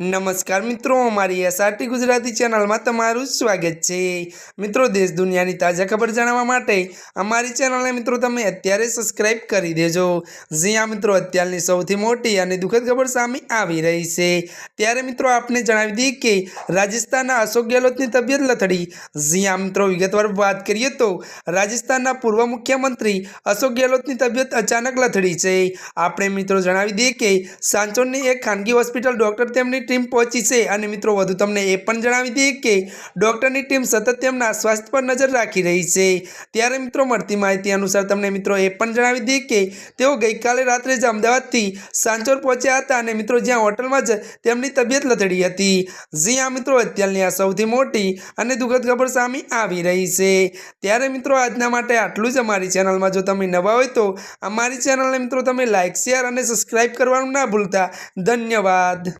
નમસ્કાર મિત્રો, અમારી એસઆરટી ગુજરાતી ચેનલમાં તમારું સ્વાગત છે. મિત્રો, દેશ દુનિયાની તાજા ખબર જાણવા માટે અમારી ચેનલને મિત્રો તમે અત્યારે સબસ્ક્રાઇબ કરી દેજો. જ્યાં મિત્રો, અત્યારની સૌથી મોટી અને દુઃખદ ખબર સામે આવી રહી છે. ત્યારે મિત્રો, આપને જણાવી દઈએ કે રાજસ્થાનના અશોક ગેહલોતની તબિયત લથડી. જ્યાં મિત્રો, વિગતવાર વાત કરીએ તો રાજસ્થાનના પૂર્વ મુખ્યમંત્રી અશોક ગેહલોતની તબિયત અચાનક લથડી છે. આપણે મિત્રો જણાવી દઈએ કે સાંચોનની એક ખાનગી હોસ્પિટલ ડૉક્ટર તેમની ટીમ પહોંચી છે અને મિત્રો વધુ તમને એ પણ જણાવી દઈએ કે ડૉક્ટરની ટીમ સતત તેમના સ્વાસ્થ્ય પર નજર રાખી રહી છે. ત્યારે મિત્રો મળતી માહિતી અનુસાર તમને મિત્રો એ પણ જણાવી દઈએ કે તેઓ ગઈકાલે રાત્રે જ અમદાવાદથી સાંચોર પહોંચ્યા હતા અને મિત્રો જ્યાં હોટલમાં જ તેમની તબિયત લથડી હતી. જ્યાં મિત્રો, અત્યારની આ સૌથી મોટી અને દુઃખદ ખબર સામે આવી રહી છે. ત્યારે મિત્રો આજના માટે આટલું જ અમારી ચેનલમાં. જો તમે નવા હોય તો અમારી ચેનલને મિત્રો તમે લાઇક શેર અને સબસ્ક્રાઇબ કરવાનું ના ભૂલતા. ધન્યવાદ.